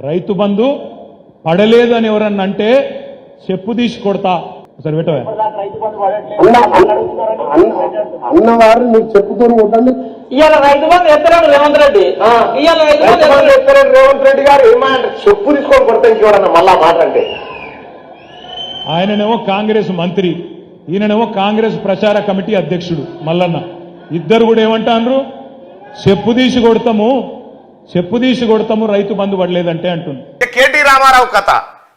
రైతు బంధు పడలేదని ఎవరన్నా అంటే చెప్పు తీసి కొడతా. ఒకసారి పెట్టవే అన్న అన్న- అన్నవారు నీకు చెప్పుతూ ఉండండి. ఇవాళ రైతు బంధు ఎత్తలేడు రేవంత్ రెడ్డి. ఇవాళ రైతు బంధు ఎత్తలేడు. రేవంత్ రెడ్డి గారు. ఏమంటారు చెప్పు తీసుకొని కొడతాం చూడన్న మళ్ళా మాట అంటే. ఆయననేమో కాంగ్రెస్ మంత్రి ఈయననేమో కాంగ్రెస్ ప్రచార కమిటీ అధ్యక్షుడు మల్లన్న. ఇద్దరు కూడా ఏమంటాండ్రు చెప్పు తీసి కొడతాము. చెప్పు తీసి కొడతాము రైతు బంధు పడలేదంటే అంటుంది. కేటీ రామారావు కథ.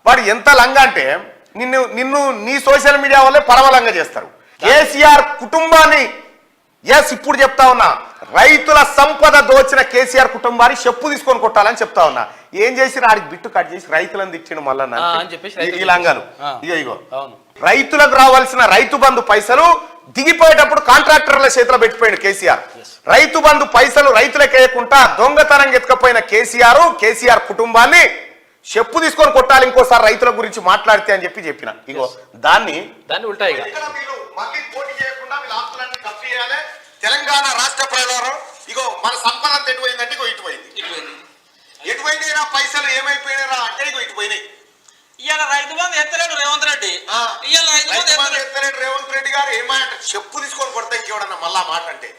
వాడు ఎంత లంగా అంటే నిన్ను నిన్ను నీ సోషల్ మీడియా వల్లే పరమలంగా చేస్తారు. కేసీఆర్ కుటుంబాన్ని ఎస్ ఇప్పుడు చెప్తా ఉన్నా రైతుల సంపద దోచిన కేసీఆర్ కుటుంబాన్ని చెప్పు తీసుకొని కొట్టాలని చెప్తా ఉన్నా. ఏం చేసి ఆడికి బిట్టు కట్ చేసి రైతులను తిట్టిండు మళ్ళా ఈ లంగాను. ఇగో ఇగో. అవును. రైతులకు రావాల్సిన రైతు బంధు పైసలు దిగిపోయేటప్పుడు కాంట్రాక్టర్ల చేతిలో పెట్టిపోయింది కేసీఆర్. రైతు బంధు పైసలు రైతులకు వేయకుండా దొంగతనం ఎత్తుకపోయిన కేసీఆర్ కేసీఆర్ కుటుంబాన్ని చెప్పు తీసుకొని కొట్టాలి ఇంకోసారి రైతుల గురించి మాట్లాడితే అని చెప్పి చెప్పిన. ఇగో దాన్ని దాన్ని ఉల్టా ఇక ఎక్కడ వీళ్ళు మళ్ళీ పోటీ చేయకుండా వీళ్ళ ఆస్తులన్నీ కప్పియాలి తెలంగాణ రాష్ట్ర ప్రజలు ఇగో మన సంపద ఎటుపోయిందంటే ఇగో ఇటుపోయింది. ఎటుపోయింది రా పైసలు? ఏమైపోయినారా అంటే ఇగో ఇటుపోయినాయి. ఇవాళ రైతు బంధు ఎత్తలేడు రేవంత్ ఎత్తలేడు రేవంత్ రెడ్డి గారు ఏమంట చెప్పు తీసుకొని కొడతా ఇంకేవడన్నా మళ్ళా మాట అంటే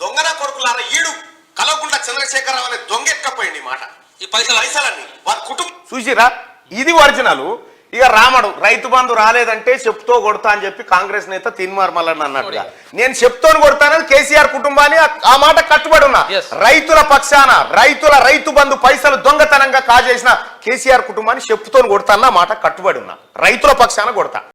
దొంగన కొడుకులారా ఈడు కలవకుండా చంద్రశేఖరరావు అనే దొంగ ఎక్కపోయింది మాట. ఈ పైసలు పైసలన్నీ వారి కుటుంబం చూసిరా? ఇది ఒరిజినల్. ఇక రామడు రైతు బంధు రాలేదంటే చెప్తో కొడతా అని చెప్పి కాంగ్రెస్ నేత తిన్మార్ మల్లన్న అన్నట్టుగా నేను చెప్తోని కొడతానని కేసీఆర్ కుటుంబాన్ని ఆ- మాట కట్టుబడి ఉన్నా. రైతుల పక్షాన రైతుల రైతు బంధు పైసలు దొంగతనంగా కాజేసిన కేసీఆర్ కుటుంబాన్ని చెప్తుని కొడతా అన్న మాట కట్టుబడి ఉన్నా. రైతుల పక్షాన కొడతా.